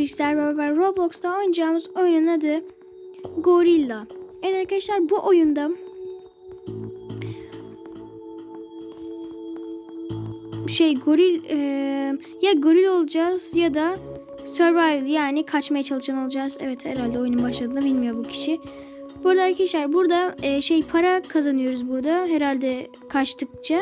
Bizler beraber Roblox'ta oynayacağımız oyunun adı Gorilla. Evet arkadaşlar bu oyunda şey goril e, ya goril olacağız ya da survival yani kaçmaya çalışan olacağız. Evet herhalde oyunun başladığını bilmiyor bu kişi. Burada arkadaşlar burada e, şey para kazanıyoruz burada herhalde kaçtıkça.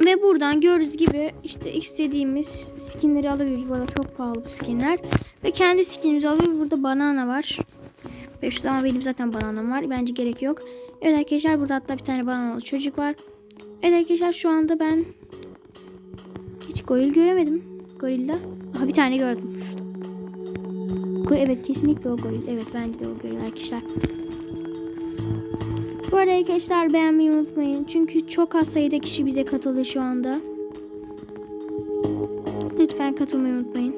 Ve buradan gördüğünüz gibi işte istediğimiz skinleri alabiliyoruz. Bu arada çok pahalı bu skinler. Ve kendi skinimizi alıyoruz. Burada banana var. 500 ama benim zaten bananam var. Bence gerek yok. Evet arkadaşlar burada hatta bir tane bananalı çocuk var. Evet arkadaşlar şu anda ben hiç goril göremedim. Gorilla. Aha bir tane gördüm. Evet kesinlikle o goril. Evet bence de o goril arkadaşlar. Bu arada arkadaşlar beğenmeyi unutmayın. Çünkü çok az sayıda kişi bize katıldı şu anda. Lütfen katılmayı unutmayın.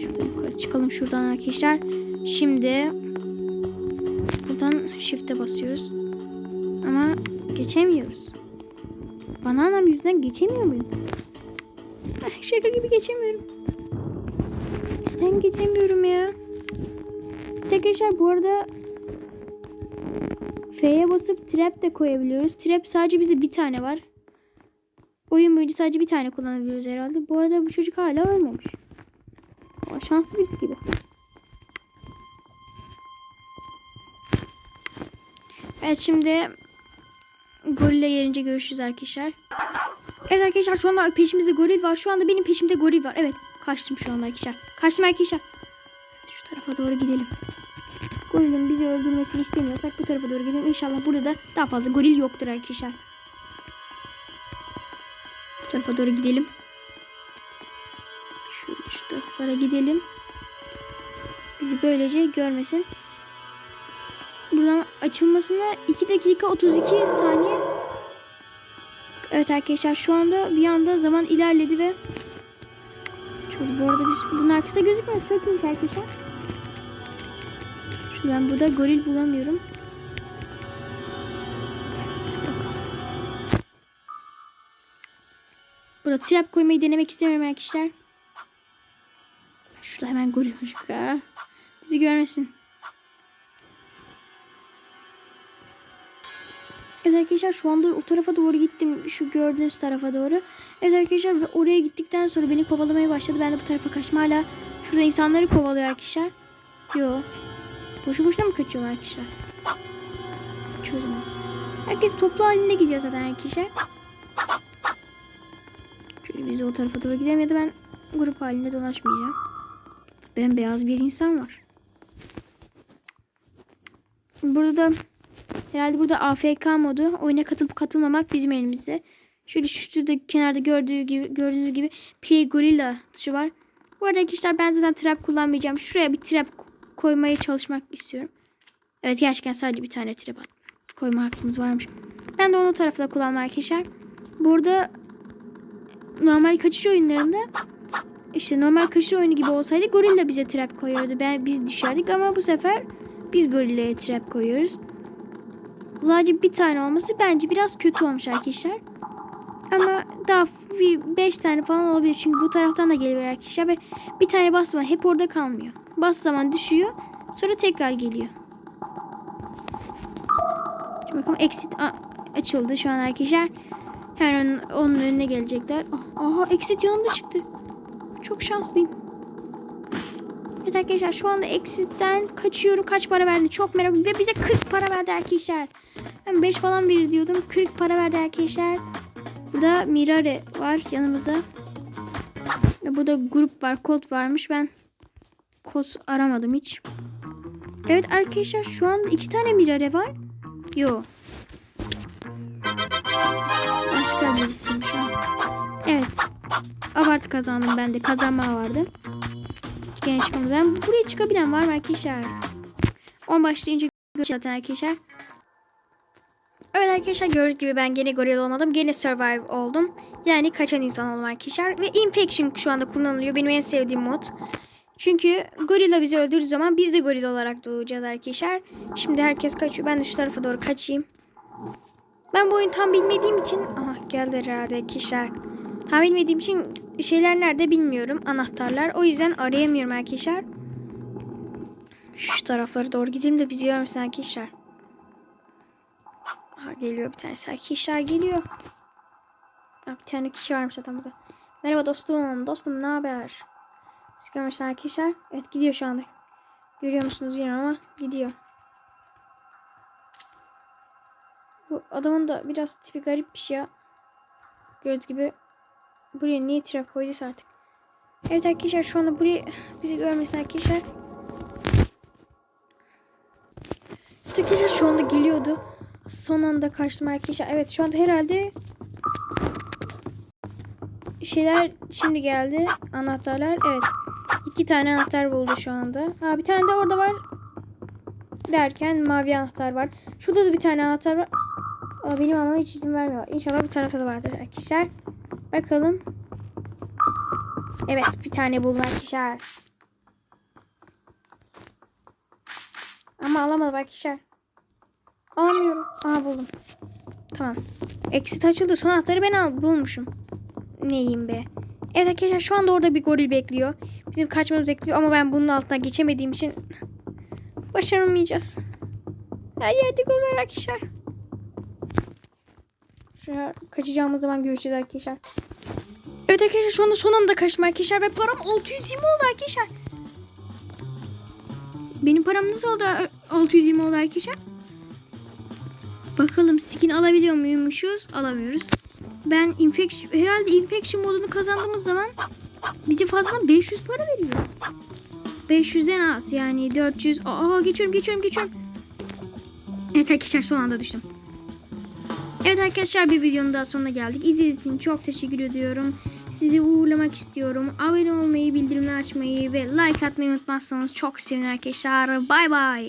Şuradan yukarı çıkalım şuradan arkadaşlar. Şimdi buradan shift'e basıyoruz. Ama geçemiyoruz. Bananam yüzünden geçemiyor muyum? Ah, şaka gibi geçemiyorum. Neden geçemiyorum ya? Arkadaşlar bu arada F'ye basıp trap de koyabiliyoruz. Trap sadece bize bir tane var. Oyun boyunca sadece bir tane kullanabiliyoruz herhalde. Bu arada bu çocuk hala ölmemiş. Ama şanslı birisi gibi. Evet şimdi gorille gelince görüşürüz arkadaşlar. Evet arkadaşlar şu anda peşimizde goril var. Şu anda benim peşimde goril var. Evet kaçtım şu anda arkadaşlar. Kaçtım arkadaşlar. Şu tarafa doğru gidelim. Gorilin bizi öldürmesini istemiyorsak bu tarafa doğru gidelim. İnşallah burada da daha fazla goril yoktur arkadaşlar. Bu tarafa doğru gidelim. Şöyle şu taraflara gidelim. Bizi böylece görmesin. Buradan açılmasına 2 dakika 32 saniye. Evet arkadaşlar şu anda bir anda zaman ilerledi ve Şöyle bu arada biz bunun arkasında gözükmüyor. Çok iyiymiş arkadaşlar. Ben burada goril bulamıyorum. Burada trap koymayı denemek istemiyorum arkadaşlar. Şurada hemen goril var. Bizi görmesin. Evet arkadaşlar şu anda o tarafa doğru gittim. Şu gördüğünüz tarafa doğru. Evet arkadaşlar ve oraya gittikten sonra beni kovalamaya başladı. Ben de bu tarafa kaçma hala. Şurada insanları kovalıyor arkadaşlar. Yo. Boşu boşuna mı kaçıyorlar arkadaşlar? Çözüm. Herkes toplu halinde gidiyor zaten arkadaşlar. Şöyle biz de o tarafa doğru gidelim ya da ben grup halinde dolaşmayacağım. Bembeyaz bir insan var. Burada da herhalde burada AFK modu oyuna katılıp katılmamak bizim elimizde. Şöyle şurada kenarda gördüğü gibi gördüğünüz gibi Play Gorilla tuşu var. Bu arada arkadaşlar ben zaten trap kullanmayacağım. Şuraya bir trap koymaya çalışmak istiyorum. Evet gerçekten sadece bir tane trap koyma hakkımız varmış. Ben de onu tarafta kullanmam arkadaşlar. Burada normal kaçış oyunlarında işte normal kaçış oyunu gibi olsaydı gorilla bize trap koyuyordu. Ben biz düşerdik ama bu sefer biz gorillaya trap koyuyoruz. Sadece bir tane olması bence biraz kötü olmuş arkadaşlar. Ama daha bir 5 tane falan olabilir. Çünkü bu taraftan da geliyor arkadaşlar. Ve bir tane basma hep orada kalmıyor. Bas zaman düşüyor. Sonra tekrar geliyor. Şimdi bakalım exit açıldı şu an arkadaşlar. Hemen onun, onun önüne gelecekler. Ah, Aha exit yanımda çıktı. Çok şanslıyım. Evet arkadaşlar şu anda exit'ten kaçıyorum. Kaç para verdi çok merak ediyorum. Ve bize 40 para verdi arkadaşlar. Ben 5 falan verir diyordum. 40 para verdi arkadaşlar. Burada Mirare var yanımızda. Ve burada grup var. Kod varmış. Ben kod aramadım hiç. Evet arkadaşlar şu an iki tane Mirare var. Yo. Başka birisiyim şu an. Evet. Abartı kazandım ben de. Kazanma vardı. Gene çıkamadım. Ben buraya çıkabilen var mı arkadaşlar? 10 başlayınca zaten arkadaşlar. Evet arkadaşlar gördüğünüz gibi ben gene goril olmadım. Gene survive oldum. Yani kaçan insan oldum arkadaşlar. Ve infection şu anda kullanılıyor. Benim en sevdiğim mod. Çünkü gorilla bizi öldürdüğü zaman biz de goril olarak doğacağız arkadaşlar. Şimdi herkes kaçıyor. Ben de şu tarafa doğru kaçayım. Ben bu oyunu tam bilmediğim için... Aha geldi herhalde arkadaşlar. Tam bilmediğim için şeyler nerede bilmiyorum. Anahtarlar. O yüzden arayamıyorum arkadaşlar. Şu taraflara doğru gidelim de bizi görmesin arkadaşlar. Ha, geliyor bir tanesi arkadaşlar geliyor. Ha, bir tane kişi varmış zaten burada. Merhaba dostum. Dostum ne haber? Görmesin arkadaşlar. Evet gidiyor şu anda. Görüyor musunuz bilmiyorum ama gidiyor. Bu adamın da biraz tipi garipmiş ya. Gördüğünüz gibi buraya niye trap koyduysa artık. Evet arkadaşlar şu anda buraya bizi görmesin arkadaşlar. Evet Arkadaşlar şu anda geliyordu. Son anda kaçtım arkadaşlar. Evet şu anda herhalde şeyler şimdi geldi. Anahtarlar. Evet. iki tane anahtar buldu şu anda. Ha bir tane de orada var. Derken mavi anahtar var. Şurada da bir tane anahtar var. Aa, benim almama hiç izin vermiyor. İnşallah bu tarafta da vardır arkadaşlar. Bakalım. Evet bir tane buldum arkadaşlar. Ama alamadım arkadaşlar. Alamıyorum. Aa buldum. Tamam. Exit açıldı. Son anahtarı ben al bulmuşum. Neyim be. Evet arkadaşlar şu anda orada bir goril bekliyor. Bizim kaçmamız bekliyor ama ben bunun altından geçemediğim için başaramayacağız. Her yerde gol var arkadaşlar. Şuraya kaçacağımız zaman görüşeceğiz arkadaşlar. Evet arkadaşlar şu anda son anda kaçtım arkadaşlar ve param 620 oldu arkadaşlar. Benim param nasıl oldu 620 oldu arkadaşlar? Bakalım skin alabiliyor muymuşuz? Alamıyoruz. Ben infection, herhalde infection modunu kazandığımız zaman bize fazladan 500 para veriyor. 500'den az yani 400. Aa geçiyorum geçiyorum geçiyorum. Evet arkadaşlar son anda düştüm. Evet arkadaşlar bir videonun daha sonuna geldik. İzlediğiniz için çok teşekkür ediyorum. Sizi uğurlamak istiyorum. Abone olmayı, bildirimleri açmayı ve like atmayı unutmazsanız çok sevinirim arkadaşlar. Bay bay.